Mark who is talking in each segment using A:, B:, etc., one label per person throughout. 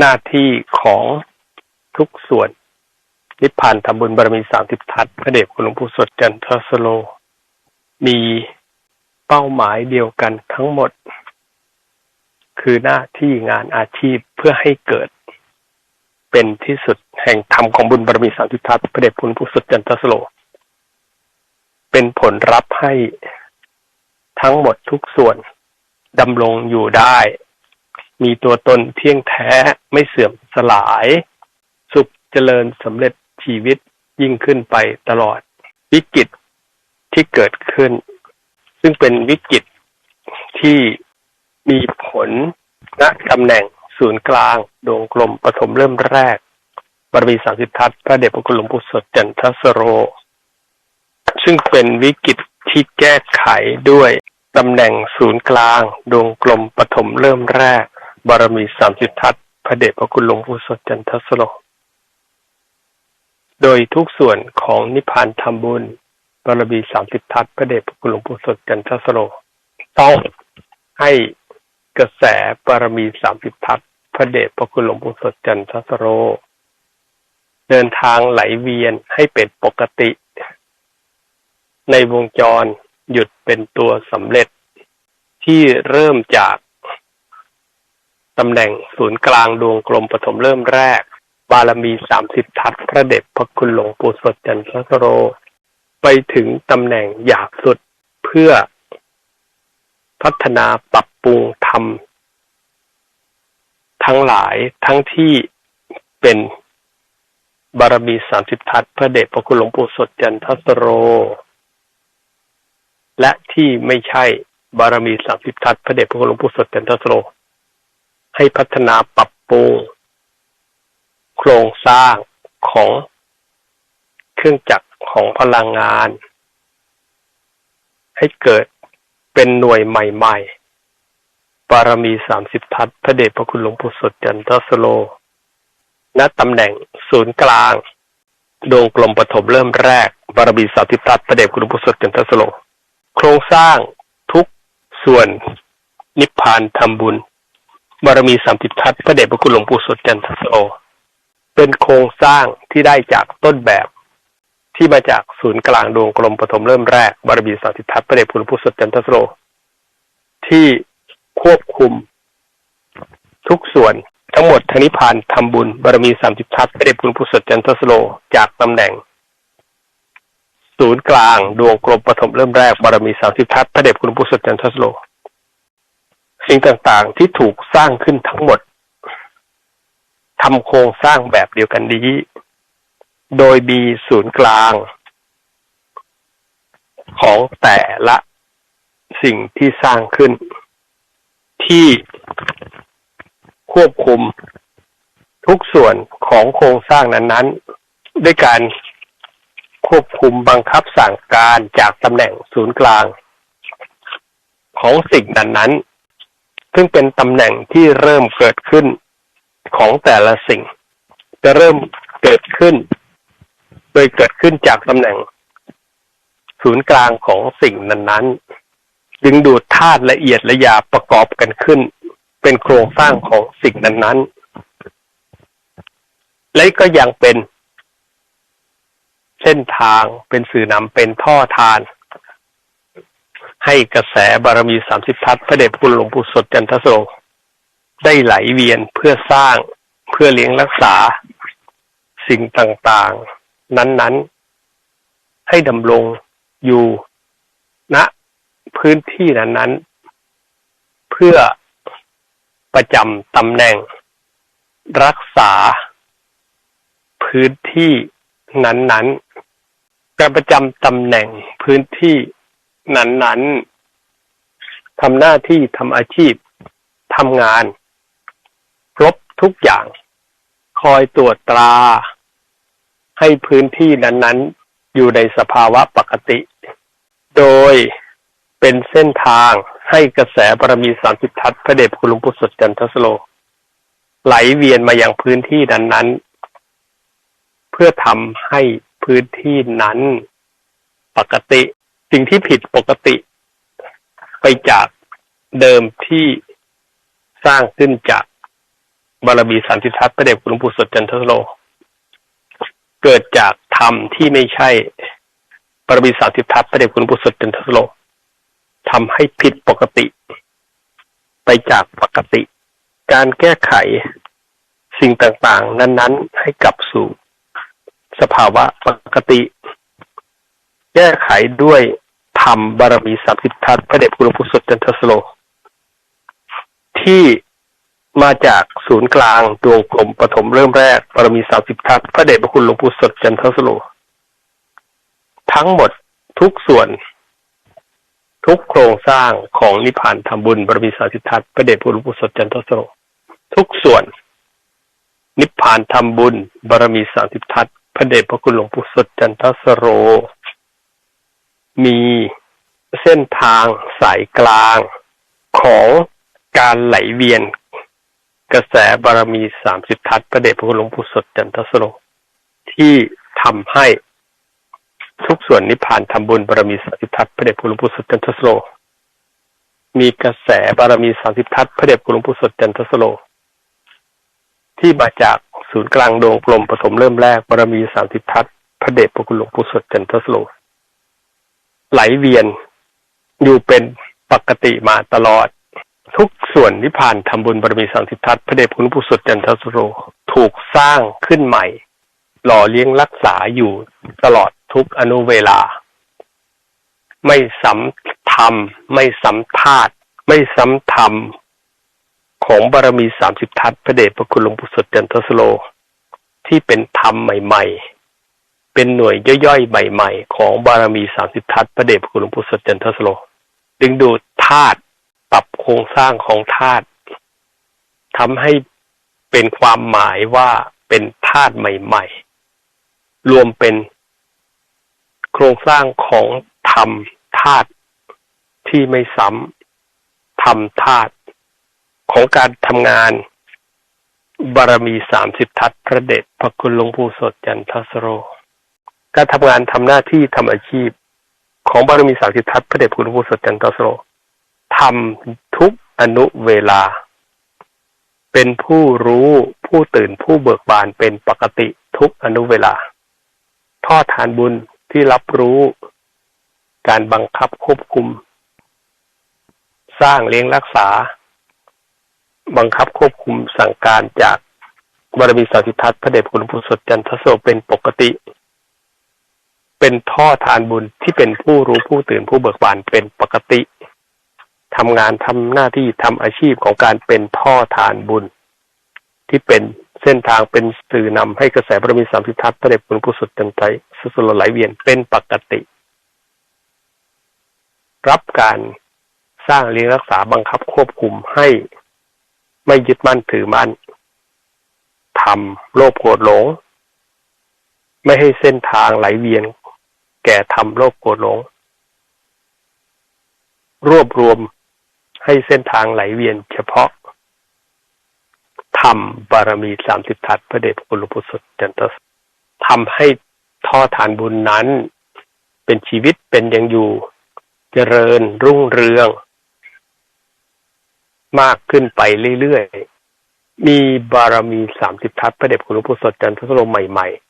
A: หน้าที่ของทุกส่วนนิพพานทำบุญบารมีสามสิบทัศพระเดชคุณหลวงปู่สดจันทรสโล มีเป้าหมายเดียวกันทั้งหมด คือหน้าที่งานอาชีพเพื่อให้เกิด เป็นที่สุดแห่งธรรมของบุญบารมีสามสิบทัศพระเดชคุณหลวงปู่สดจันทรสโล เป็นผลรับให้ทั้งหมดทุกส่วนดำรงอยู่ได้ มีตัวตนเที่ยงแท้ไม่เสื่อมสลาย สุขเจริญสำเร็จชีวิตยิ่งขึ้นไปตลอด วิกฤตที่เกิดขึ้น ซึ่งเป็นวิกฤตที่มีผลณตำแหน่งศูนย์กลาง ดวงกลมปฐมเริ่มแรก บารมีสามสิบทัศพระเดชพระคุณหลวงปู่สดจันทสโร ซึ่งเป็นวิกฤตที่แก้ไขด้วยตำแหน่งศูนย์กลาง ดวงกลมปฐมเริ่มแรก บารมีสามสิบทัศพระเดชพระคุณหลวงปู่สดจันทสโล โดยทุกส่วนของนิพพานธรรมบุญ บารมีสามสิบทัศพระเดชพระคุณหลวงปู่สดจันทสโล ต้องให้กระแสบารมีสามสิบทัศพระเดชพระคุณหลวงปู่สดจันทสโรเดินทางไหลเวียนให้เป็นปกติ ในวงจรหยุดเป็นตัวสำเร็จที่เริ่มจาก ตำแหน่งศูนย์กลางดวงกลมปฐมเริ่มแรก บารมีสามสิบทัศพระเดชพระคุณหลวงปู่สดจันทสโร ไปถึงตำแหน่งหยาบสุดเพื่อพัฒนาปรับปรุงทำทั้งหลายทั้งที่เป็นบารมีสามสิบทัศพระเดชพระคุณหลวงปู่สดจันทสโร และที่ไม่ใช่บารมีสามสิบทัศพระเดชพระคุณหลวงปู่สดจันทสโร ให้พัฒนาปรับปรุง โครงสร้างของเครื่องจักรของพลังงาน ให้เกิดเป็นหน่วยใหม่ๆบารมีสามสิบทัศพระเดชพระคุณหลวงปู่สดจันทสโล ณตำแหน่งศูนย์กลางดวงกลมปฐมเริ่มแรก บารมีสามสิบทัศพระเดชคุณหลวงปู่สดจันทสโล โครงสร้างทุกส่วนนิพพานทำบุญ บารมีสามสิบทัศพระเดชพระคุณหลวงปู่สดจันทสโอเป็นโครงสร้างที่ได้จากต้นแบบ ที่มาจากศูนย์กลางดวงกลมปฐมเริ่มแรกบารมีสามสิบทัศพระเดชพระคุณหลวงปู่สดจันทสโอที่ควบคุมทุกส่วนทั้งหมดทนิพานทำบุญบารมีสามสิบทัศพระเดชพระคุณหลวงปู่สดจันทสโลจากตำแหน่ง ศูนย์กลางดวงกลมปฐมเริ่มแรกบารมีสามสิบทัศพระเดชคุณพุทธจันทสโล สิ่งต่างๆที่ถูกสร้างขึ้นทั้งหมดทำโครงสร้างแบบเดียวกันนี้ โดยมีศูนย์กลาง ของแต่ละสิ่งที่สร้างขึ้น ที่ควบคุมทุกส่วนของโครงสร้างนั้น ๆ ด้วยการควบคุมบังคับสั่งการจากตำแหน่งศูนย์กลาง ของสิ่งนั้นนั้น ซึ่งเป็นตำแหน่งที่เริ่มเกิดขึ้นของแต่ละสิ่ง จะเริ่มเกิดขึ้น โดยเกิดขึ้นจากตำแหน่ง ศูนย์กลางของสิ่งนั้นๆ ดึงดูดธาตุละเอียดละยาประกอบกันขึ้น เป็นโครงสร้างของสิ่งนั้นๆ และก็ยังเป็นเส้นทางเป็นสื่อนำเป็นท่อทาน ให้กระแสบารมีสามสิบทัศพระเดชคุณหลวงปู่สดจันทโสได้ไหลเวียนเพื่อสร้างเพื่อเลี้ยงรักษา สิ่งต่างๆ นั้นๆ ให้ดำรงอยู่ณนะพื้นที่นั้นๆ เพื่อประจำตำแหน่ง รักษา พื้นที่นั้นๆ การประจำตำแหน่งพื้นที่ นั้นๆทำหน้าที่ทำอาชีพทำงาน ครบทุกอย่าง คอยตรวจตรา ให้พื้นที่นั้นๆ อยู่ในสภาวะปกติ โดยเป็นเส้นทางให้กระแสบารมีสามสิบทัศพระเดชคุณหลวงปู่สดจันทสโล ไหลเวียนมาอยังพื้นที่นั้นๆ เพื่อทำให้พื้นที่นั้น ปกติ สิ่งที่ผิดปกติไปจากเดิมที่สร้างขึ้นจากบารมีสันติทัศน์พระเดชคุณหลวงปู่สดจันทโล เกิดจากธรรมที่ไม่ใช่บารมีสันติทัศน์พระเดชคุณหลวงปู่สดจันทโลทำให้ผิดปกติ ไปจากปกติ การแก้ไขสิ่งต่างๆ นั้น ๆ ให้กลับสู่ สภาวะปกติ แก้ไขด้วยธรรมบารมีสามสิบทัศพระเดชคุณหลวงปู่สดจันทสโล ที่มาจากศูนย์กลางดวงกลมปฐมเริ่มแรกบารมีสามสิบทัศพระเดชพระคุณหลวงปู่สดจันทสโล ทั้งหมดทุกส่วน ทุกโครงสร้างของนิพพานธรรมบุญบารมีสามสิบทัศพระเดชพระคุณหลวงปู่สดจันทสโล ทุกส่วนนิพพานธรรมบุญบารมีสามสิบทัศพระเดชพระคุณหลวงปู่สดจันทสโร มีเส้นทางสายกลางของการไหลเวียน กระแสบารมีสามสิบทัศพระเดชพระคุณหลวงปู่สดจันทสโรที่ทำให้ทุกส่วนนิพพานทำบุญบารมีสามสิบทัศพระเดชพระคุณหลวงปู่สดจันทสโรมีกระแสบารมีสามสิบทัศพระเดชพระคุณหลวงปู่สดจันทสโรที่มาจากศูนย์กลางดวงกลมผสมเริ่มแรกบารมีสามสิบทัศพระเดชพระคุณหลวงปู่สดจันทสโร ไหลเวียน อยู่เป็นปกติมาตลอด ทุกส่วนนิพพานทำบุญบารมีสามสิบทัศน์พระเดชพระคุณผู้สุดจันทสโรถูกสร้างขึ้นใหม่ หล่อเลี้ยงรักษาอยู่ตลอดทุกอนุเวลา ไม่ซ้ำทำไม่ซ้ำธาตุไม่ซ้ำธรรมของบารมีสามสิบทัศพระเดชพระคุณหลวงปู่สดจันทสโล ที่เป็นธรรมใหม่ ๆ เป็นหน่วยย่อยๆ ใหม่ ๆ ของบารมีสามสิบทัศน์พระเดชพระคุณหลวงปู่สดจันทสโล ดึงดูดธาตุปรับโครงสร้างของธาตุทำให้เป็นความหมายว่าเป็นธาตุใหม่ ๆ รวมเป็นโครงสร้างของธรรมธาตุที่ไม่ซ้ำธรรมธาตุของการทำงาน บารมีสามสิบทัศพระเดชพระคุณหลวงปู่สดจันทสโร การทำงานทำหน้าที่ทำอาชีพ ของบารมีสามสิบทัศน์พระเดชพระคุณหลวงปู่สดจันทสโรทำทุกอนุเวลา เป็นผู้รู้ผู้ตื่นผู้เบิกบานเป็นปกติทุกอนุเวลาทอดทานบุญที่รับรู้ การบังคับควบคุม สร้างเลี้ยงรักษา บังคับควบคุมสั่งการจากบารมีสัสิทัศน์พระเดชคุณผู้สดจันทโสเป็นปกติ เป็นท่อทานบุญที่เป็นผู้รู้ผู้ตื่นผู้เบิกบานเป็นปกติทำงานทำหน้าที่ทำอาชีพของการเป็นท่อทานบุญ ที่เป็นเส้นทางเป็นสื่อนำให้กระแสบารมีสามสิบทัศน์พระเดชคุณผู้สุดจันทร์สุสลไหลเวียนเป็นปกติ รับการสร้างเลี้ยงรักษาบังคับควบคุมให้ไม่ยึดมั่นถือมั่นทำโลภโกรธหลง ไม่ให้เส้นทางไหลเวียน แก่ทำโลภโกรธหลง รวบรวมให้เส้นทางไหลเวียนเฉพาะทำบารมีสามสิบทัศพระเดชพระคุณหลวงปู่สดจันทสทำให้ท่อทานบุญนั้น เป็นชีวิตเป็นยังอยู่ เจริญรุ่งเรือง มากขึ้นไปเรื่อยๆมีบารมีสามสิบทัศพระเดชคุณหลวงปู่สดจันทสโลใหม่ๆ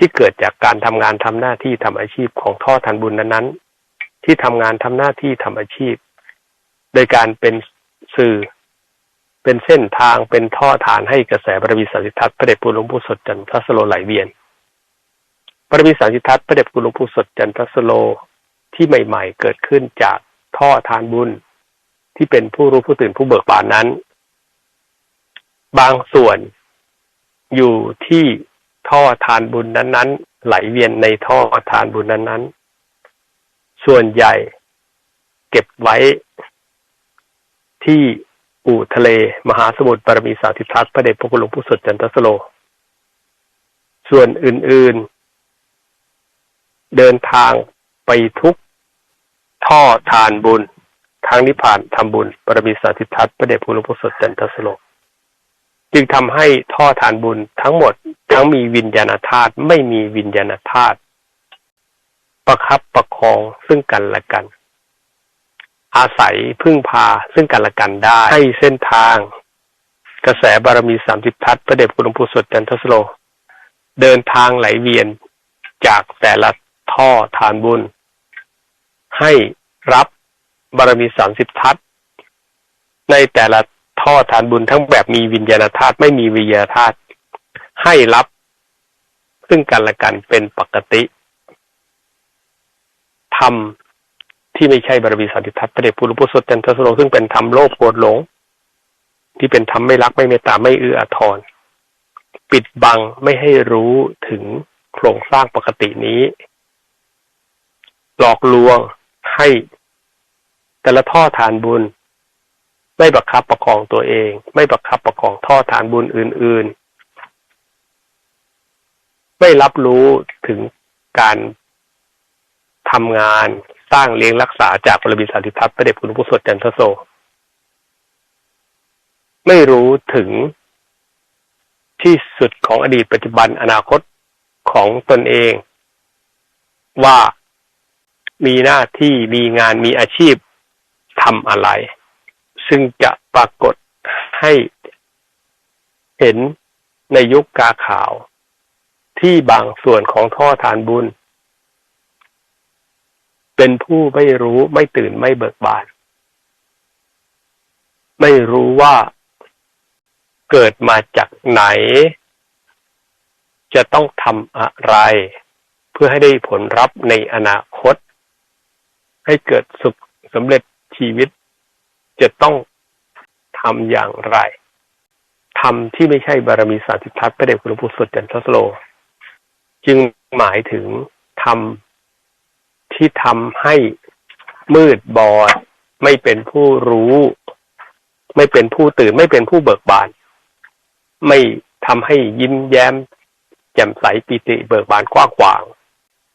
A: ที่เกิดจากการทำงานทำหน้าที่ทำอาชีพของท่อทานบุญนั้นๆ ที่ทำงานทำหน้าที่ทำอาชีพ โดยการเป็นสื่อ เป็นเส้นทางเป็นท่อฐานให้กระแสบารมีสันติทัศน์พระเดชคุณหลวงปู่สดจันทสโลไหลเวียนบารมีสันติทัศน์พระเดชคุณหลวงปู่สดจันทสโลที่ใหม่ ๆ เกิดขึ้นจากท่อทานบุญ ที่เป็นผู้รู้ผู้ตื่นผู้เบิกบานนั้น บางส่วนอยู่ที่ ท่อทานบุญนั้นๆ ไหลเวียนในท่อทานบุญนั้นๆ ส่วนใหญ่เก็บไว้ที่อู่ทะเล มหาสมุทรปรมีสาธิทัศน์พระเดชพระคุณหลวงปู่สดจันทสโล ส่วนอื่นๆ เดินทางไปทุกท่อทานบุญทางนิพพานทำบุญปรมีสาธิทัศน์พระเดชพระคุณหลวงปู่สดจันทสโล จึงทำให้ท่อทานบุญทั้งหมดทั้งมีวิญญาณธาตุไม่มีวิญญาณธาตุประคับประคองซึ่งกันและกัน อาศัยพึ่งพาซึ่งกันและกันได้ให้เส้นทาง กระแสบารมีสามสิบทัศน์พระเดชพระคุณหลวงปู่สดจันทสโล เดินทางไหลเวียนจากแต่ละท่อฐานบุญ ให้รับบารมีสามสิบทัศในแต่ละ ท่อฐานบุญทั้งแบบมีวิญญาณธาตุไม่มีวิญญาณธาตุให้รับซึ่งกันและกันเป็นปกติธรรมที่ไม่ใช่บารมีสันติทัศน์พระเดชพระคุณหลวงปู่สดจันทสโลซึ่งเป็นธรรมโลภโกรธหลง ที่เป็นธรรมไม่รักไม่เมตตาไม่เอื้ออาทร ปิดบังไม่ให้รู้ถึงโครงสร้างปกตินี้ หลอกลวงให้แต่ละท่อฐานบุญ ไม่บังคับประคองตัวเอง ไม่บังคับประคองท่อฐานบุญอื่น ๆ ไม่รับรู้ถึงการทำงานสร้างเลี้ยงรักษาจากบรมีสันติทัศน์พระเดชคุณผู้สดจันทโสไม่รู้ถึงที่สุดของอดีตปัจจุบันอนาคตของตนเอง ว่ามีหน้าที่มีงานมีอาชีพทำอะไร ซึ่งจะปรากฏให้เห็นในยุคกาขาว ที่บางส่วนของท่อฐานบุญ เป็นผู้ไม่รู้ไม่ตื่นไม่เบิกบาน ไม่รู้ว่าเกิดมาจากไหน จะต้องทำอะไร เพื่อให้ได้ผลรับในอนาคต ให้เกิดสุขสำเร็จชีวิต จะต้องทำอย่างไรทำที่ไม่ใช่บารมีสาสิทัศน์พระเดชคุณหลวงปู่สดจันทสโล จึงหมายถึงทำที่ทำให้มืดบอด ไม่เป็นผู้รู้ ไม่เป็นผู้ตื่น ไม่เป็นผู้เบิกบาน ไม่ทำให้ยิ้มแย้ม แจ่มใสปิติเบิกบานกว้างขวาง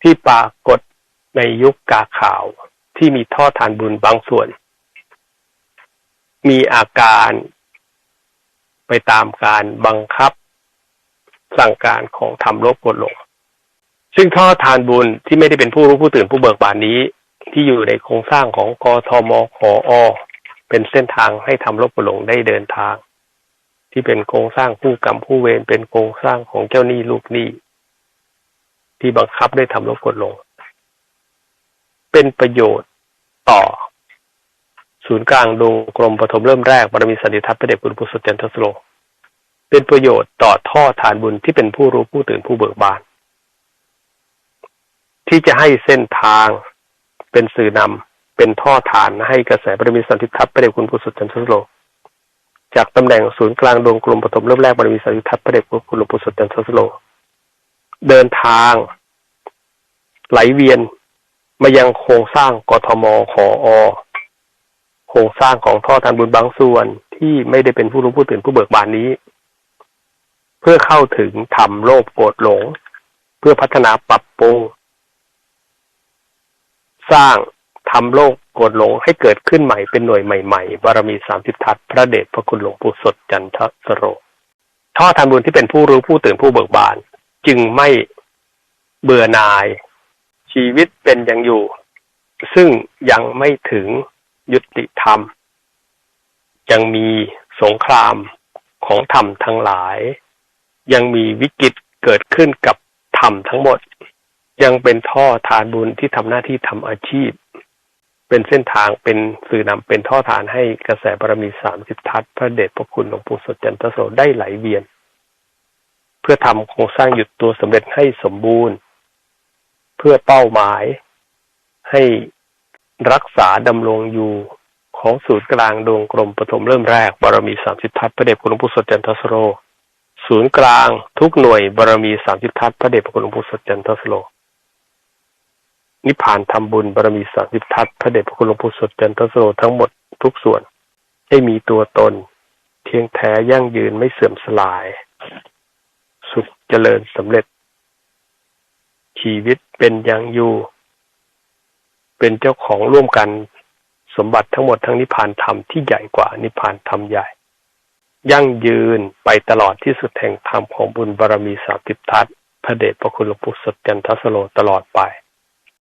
A: ที่ปรากฏในยุคกาขาวที่มีท่อทานบุญบางส่วน มีอาการไปตามการบังคับสั่งการของธรรมลกกดลง ซึ่งท่อทานบุญที่ไม่ได้เป็นผู้รู้ผู้ตื่นผู้เบิกบานนี้ ที่อยู่ในโครงสร้างของกทมขออเป็นเส้นทางให้ทำโลกกดลงได้เดินทาง ที่เป็นโครงสร้างผู้กรรมผู้เวรเป็นโครงสร้างของเจ้าหนี้ลูกหนี้ที่บังคับได้ทำลบกดลง เป็นประโยชน์ต่อ ศูนย์กลางดงกรมปฐมเริ่มแรกบารมีสันติทัศน์พระเดชคุณพุทธเจนทสโล เป็นประโยชน์ต่อท่อฐานบุญที่เป็นผู้รู้ผู้ตื่นผู้เบิกบาน ที่จะให้เส้นทางเป็นสื่อนำเป็นท่อฐานให้กระแสบารมีสันติทัศน์พระเดชคุณพุทธเจนทสโล จากตำแหน่งศูนย์กลางดงกลมปฐมเริ่มแรกบริมีสัยทัศน์พระเดชพระคุณหลวงปู่สดจันทสโล เดินทาง ไหลเวียนมายังโครงสร้างกทมขออ ครงสร้างของท่อทานบุญบางส่วนที่ไม่ได้เป็นผู้รู้ผู้ตื่นผู้เบิกบานนี้ เพื่อเข้าถึงธรรมโลภโกรธหลง เพื่อพัฒนาปรับปรุงสร้างทำโลกกดหลงให้เกิดขึ้นใหม่เป็นหน่วยใหม่ๆบารมีสามสิบทัศพระเดชพระคุณหลวงปู่สดจันทสโรท่อทานบุญที่เป็นผู้รู้ผู้ตื่นผู้เบิกบาน จึงไม่เบื่อหน่าย ชีวิตเป็นอย่างอยู่ ซึ่งยังไม่ถึง ยุติธรรม ยังมีสงครามของธรรมทั้งหลาย ยังมีวิกฤตเกิดขึ้นกับธรรมทั้งหมด ยังเป็นท่อทานบุญที่ทำหน้าที่ทำอาชีพ เป็นเส้นทางเป็นสื่อนำเป็นท่อฐานให้กระแสบารมีสามสิบทัศพระเดชพระคุณหลวงปู่สดจันทโสได้ไหลเวียน เพื่อทำโครงสร้างหยุดตัวสำเร็จให้สมบูรณ์ เพื่อเป้าหมายให้ รักษาดำรงอยู่ของศูนย์กลางดวงกลมปฐมเริ่มแรกบารมีสามสิบทัศพระเดชคุณหลวงปู่สดจันทสโร ศูนย์กลางทุกหน่วยบารมีสามสิบทัศพระเดชคุณหลวงปู่สดจันทสโรนิพพานทำบุญบารมีสามสิบทัศพระเดชพระคุณหลวงปู่สดจันทโสทั้งหมดทุกส่วนให้มีตัวตน เทียงแท้ยั่งยืนไม่เสื่อมสลาย สุขเจริญสำเร็จ ชีวิตเป็นอย่างอยู่ เป็นเจ้าของร่วมกันสมบัติทั้งหมดทั้งนิพพานธรรมที่ใหญ่กว่านิพพานธรรมใหญ่ ยั่งยืนไปตลอดที่สุดแห่งธรรมของบุญบารมีสามสิบทัศพระเดชพระคุณหลวงปู่สดจันทสโลตลอดไป